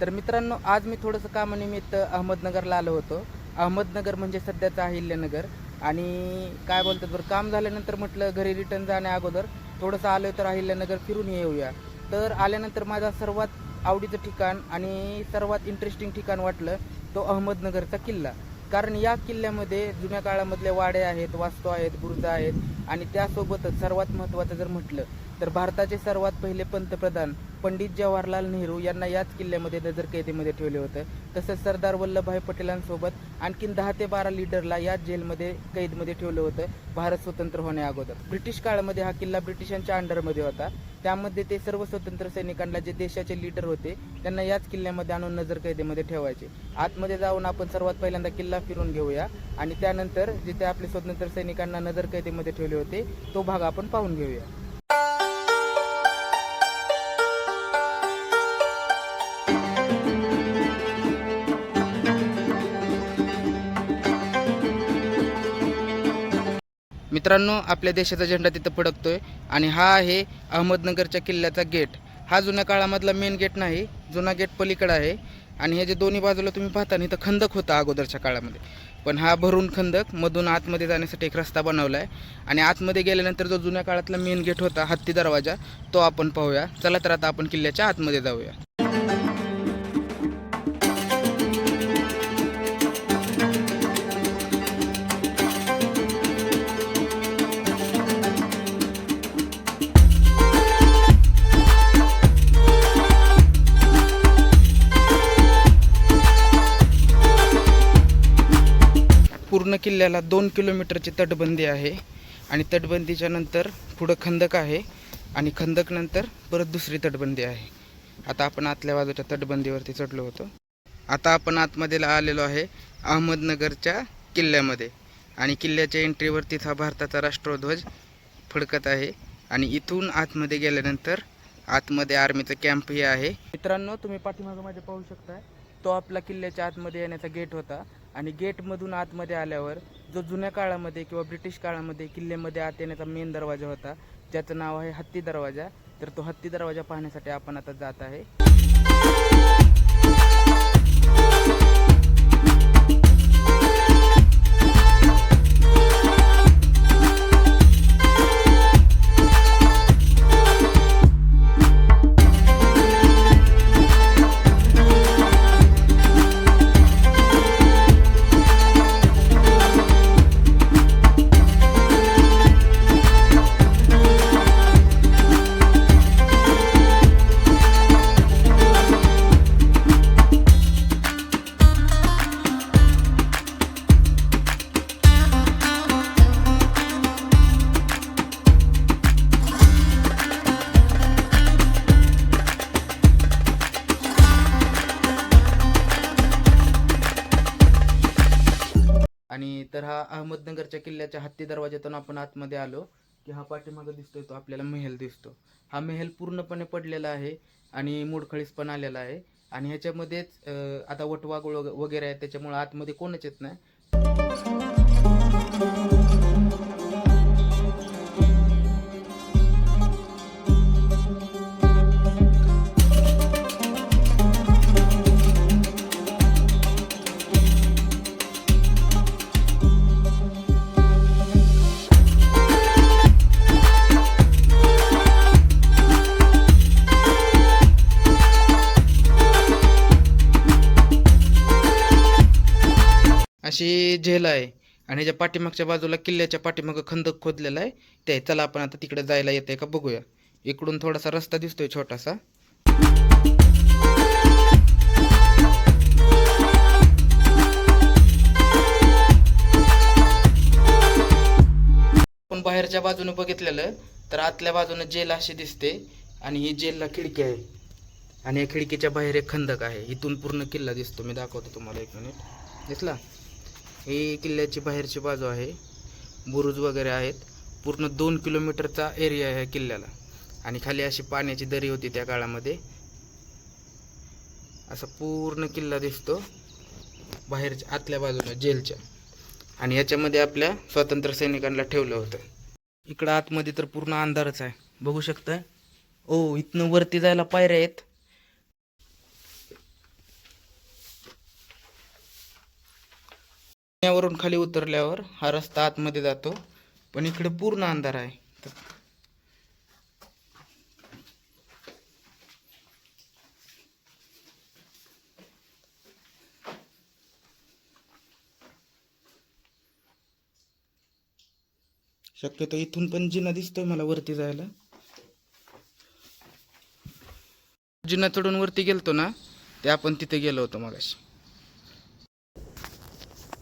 तर मित्रांनो आज मी थोडंसं कामानिमित्त अहमदनगरला आलो होतो. अहमदनगर म्हणजे सध्याचं अहिल्यानगर. आणि काय बोलतात बरं काम झाल्यानंतर म्हटलं घरी रिटर्न जाण्या अगोदर थोडंसं आलो तर अहिल्यानगर फिरून येऊया. तर आल्यानंतर माझा सर्वात आवडीचं ठिकाण आणि सर्वात इंटरेस्टिंग ठिकाण वाटलं तो अहमदनगरचा किल्ला. कारण या किल्ल्यामध्ये जुन्या काळामधले वाडे आहेत वास्तू आहेत बुरुज आहेत. आणि त्यासोबतच सर्वात महत्त्वाचं जर म्हटलं तर भारताचे सर्वात पहिले पंतप्रधान पंडित जवाहरलाल नेहरू यांना याच किल्ल्यामध्ये नजरकैदेमध्ये ठेवले होतं. तसंच सरदार वल्लभभाई पटेलांसोबत आणखीन दहा ते बारा लीडरला याच जेलमध्ये कैदमध्ये ठेवलं होतं. भारत स्वतंत्र होण्या अगोदर. ब्रिटिश काळामध्ये हा किल्ला ब्रिटिशांच्या अंडरमध्ये होता. त्यामध्ये ते सर्व स्वतंत्र सैनिकांना जे देशाचे लीडर होते त्यांना याच किल्ल्यामध्ये आणून नजरकैदेमध्ये ठेवायचे. आतमध्ये जाऊन आपण सर्वात पहिल्यांदा किल्ला फिरून घेऊया आणि त्यानंतर जिथे आपले स्वतंत्र सैनिकांना नजरकैदेमध्ये ठेवले होते तो भाग आपण पाहून घेऊया. मित्रांनो आपल्या देशाचा झेंडा तिथं फडकतोय आणि हा आहे अहमदनगरच्या किल्ल्याचा गेट. हा जुन्या काळामधला मेन गेट नाही जुना गेट पलीकडे आहे. आणि हे जे दोन्ही बाजूला तुम्ही पाहता ना इथं खंदक होता अगोदरच्या काळामध्ये. पण हा भरून खंदक मधून आतमध्ये जाण्यासाठी एक रस्ता बनवला आहे आणि आतमध्ये गेल्यानंतर जो जुन्या काळातला मेन गेट होता हत्ती दरवाजा तो आपण पाहूया. चला तर आता आपण किल्ल्याच्या आतमध्ये जाऊया. किल्ल्याला दोन किलोमीटरची तटबंदी आहे आणि तटबंदीच्या नंतर पुढं खंदक आहे आणि खंदक नंतर परत दुसरी तटबंदी आहे. आता आपण आतल्या बाजूच्या तटबंदीवरती चढलो होतो. आता आपण आतमध्ये आलेलो आहे अहमदनगरच्या किल्ल्यामध्ये. आणि किल्ल्याच्या एंट्रीवरतीच हा भारताचा राष्ट्रध्वज फडकत आहे. आणि इथून आतमध्ये गेल्यानंतर आतमध्ये आर्मीचं कॅम्पही आहे. मित्रांनो तुम्ही पाठीमागं माझ्या पाहू शकता तो आपला किल्ल्याच्या आतमध्ये येण्याचा गेट होता. आणि गेटमधून आतमध्ये आल्यावर जो जुन्या काळामध्ये किंवा ब्रिटिश काळामध्ये किल्ल्यामध्ये आत येण्याचा मेन दरवाजा होता ज्याचं नाव आहे हत्ती दरवाजा तर तो हत्ती दरवाजा पाहण्यासाठी आपण आता जात आहे. आणि तर हा अहमदनगरच्या किल्ल्याच्या हत्ती दरवाज्यातून आपण आतमध्ये आलो की हा पाठीमागं दिसतोय तो आपल्याला मेहेल दिसतो. हा मेहेल पूर्णपणे पडलेला आहे आणि मोडखळीस पण आलेला आहे. आणि ह्याच्यामध्येच आता वटवागुळ वगैरे आहे त्याच्यामुळे आतमध्ये कोणच येत नाही. अशी झेल आहे आणि ज्या पाठीमागच्या बाजूला किल्ल्याच्या पाठीमागं खंदक खोदलेला आहे ते चला आपण आता तिकडे जायला येते का बघूया. इकडून थोडासा रस्ता दिसतोय छोटासा. आपण बाहेरच्या बाजूने बघितलेलं तर आतल्या बाजूने जेल अशी दिसते आणि ही जेलला खिडकी आहे. आणि या खिडकीच्या बाहेर एक खंदक आहे. इथून पूर्ण किल्ला दिसतो. मी दाखवतो तुम्हाला एक मिनिट. दिसला? हे किल्ल्याची बाहेरची बाजू आहे. बुरुज वगैरे आहेत. पूर्ण दोन किलोमीटरचा एरिया आहे किल्ल्याला. आणि खाली अशी पाण्याची दरी होती त्या काळामध्ये. असा पूर्ण किल्ला दिसतो. बाहेरच्या आतल्या बाजूला जेलच्या. आणि याच्यामध्ये आपल्या स्वातंत्र्य सैनिकांना ठेवलं होतं. इकडं आतमध्ये तर पूर्ण अंधारच आहे. बघू शकता ओ इथनं वरती जायला पायऱ्या आहेत. पुण्यावरून खाली उतरल्यावर हा रस्ता आतमध्ये जातो पण इकडे पूर्ण अंधार आहे. शक्यतो इथून पण जिना दिसतोय मला वरती जायला. जिना चढून वरती गेलतो ना ते आपण तिथे गेलो होतो मगाशी.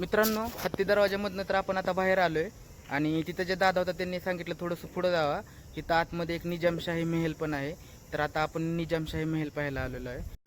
मित्रांनो हत्ती दरवाजामधनं तर आपण आता बाहेर आलोय. आणि तिथं जे दादा होता त्यांनी सांगितलं थोडंसं पुढं जावा. तिथं आतमध्ये एक निजामशाही महल पण आहे. तर आता आपण निजामशाही महल पाहायला आलेलो आहे.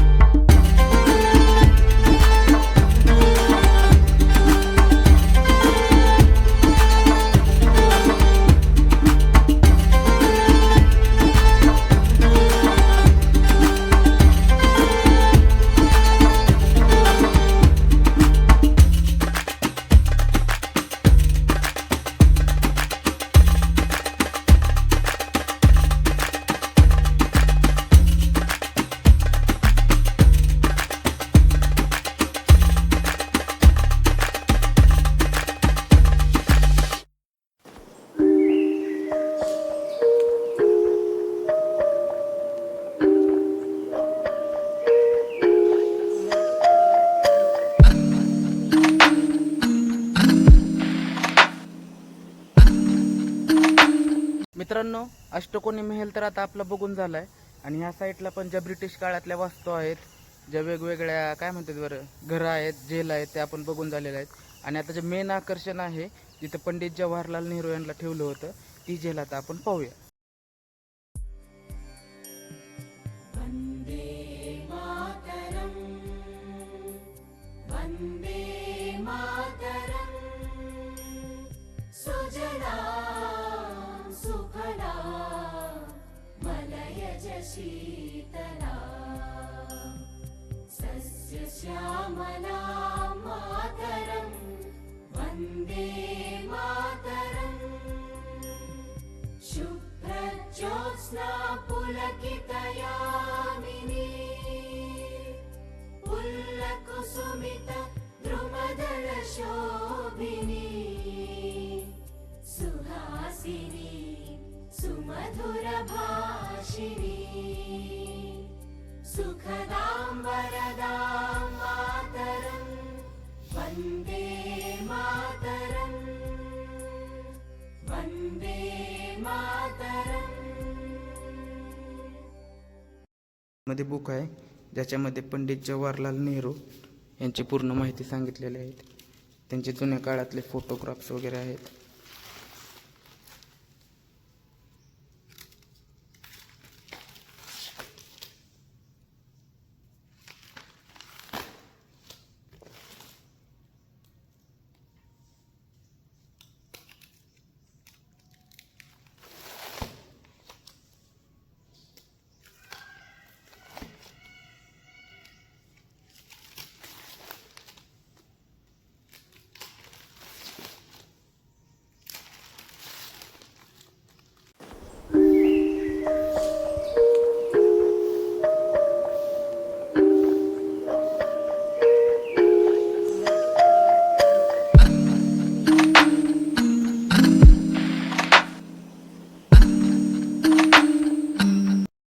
मित्रांनो अष्टकोनी महल तर आता आपला बघून झालाय. आणि ह्या साईडला पण ज्या ब्रिटिश काळातल्या वास्तू आहेत ज्या वेगवेगळ्या काय म्हणतात बरं घरं आहेत जेल आहेत ते आपण बघून झालेले आहेत. आणि आता जे मेन आकर्षण आहे तिथं पंडित जवाहरलाल नेहरू यांना ठेवलं होतं ती जेल आता आपण पाहूया. श्यामला मातरं वन्दे मातरम्। शुभ्रज्योत्स्ना पुलकितयामिनी पुल्लकुसुमित द्रुमदलशोभिनी सुहासिनी सुमधुरभाषिणी। सुखदां वन्दे मातरम्। वन्दे मातरम्। मध्ये बुक आहे ज्याच्यामध्ये पंडित जवाहरलाल नेहरू यांची पूर्ण माहिती सांगितलेली आहे. त्यांचे जुन्या काळातले फोटोग्राफ्स वगैरे आहेत.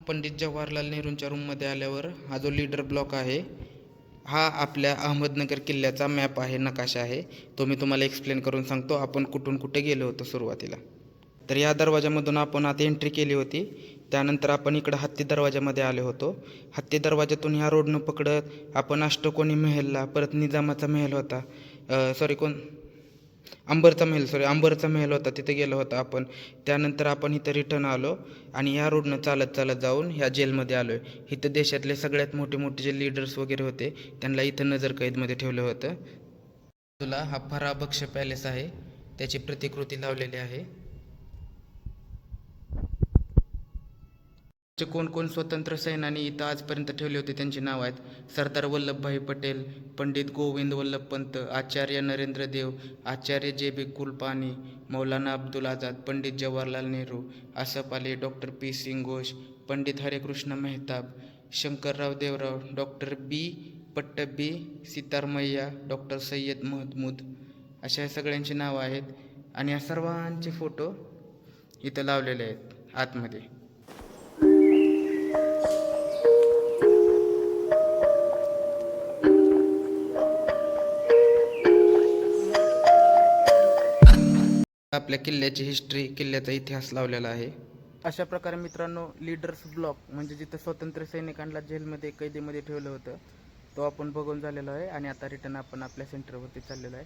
पंडित जवाहरलाल नेहरूंच्या रूममध्ये आल्यावर हा जो लीडर ब्लॉक आहे हा आपल्या अहमदनगर किल्ल्याचा मॅप आहे नकाशा आहे. तो मी तुम्हाला एक्सप्लेन करून सांगतो. आपण कुठून कुठे गेलो होतो सुरुवातीला. तर या दरवाजामधून आपण आता एंट्री केली होती. त्यानंतर आपण इकडं हत्ती दरवाजामध्ये आलो होतो. हत्ती दरवाजातून ह्या रोडनं पकडत आपण अष्टकोनी महलला परत निजामाचा महल होता. सॉरी कोण? अंबरचा महल सॉरी अंबरचा महल होता तिथे गेलो होतो आपण. त्यानंतर आपण इथं रिटर्न आलो आणि या रोडनं चालत चालत जाऊन ह्या जेलमध्ये आलो आहे इथं देशातले सगळ्यात मोठे मोठे जे लीडर्स वगैरे होते त्यांना इथं नजर कैदमध्ये ठेवलं होतं. तुला हा फराबक्ष पॅलेस आहे त्याची प्रतिकृती लावलेली आहे. जे कोण कोण स्वतंत्र सेनानी इथं आजपर्यंत ठेवले होते त्यांची नाव आहेत. सरदार वल्लभभाई पटेल पंडित गोविंद वल्लभ पंत आचार्य नरेंद्र देव आचार्य J B Kripalani Maulana Abdul Azad Pandit Jawaharlal Nehru Asaf Ali doctor P Singh Ghosh Pandit Harekrushna Mahtab Shankarrao Deorao doctor B Pattabhi Sitaramayya doctor Syed Mahmud अशा सगळ्यांची नावं आहेत. आणि या सर्वांचे फोटो इथं लावलेले आहेत आतमध्ये. आपल्या किल्ल्याची हिस्ट्री किल्ल्याचा इतिहास लावलेला आहे. अशा प्रकारे मित्रांनो लीडर्स ब्लॉक म्हणजे जिथं स्वतंत्र सैनिकांना जेलमध्ये कैदीमध्ये ठेवलं होतं तो आपण बघून झालेलो आहे आणि आता रिटर्न आपण आपल्या सेंटरवरती चाललेलो आहे.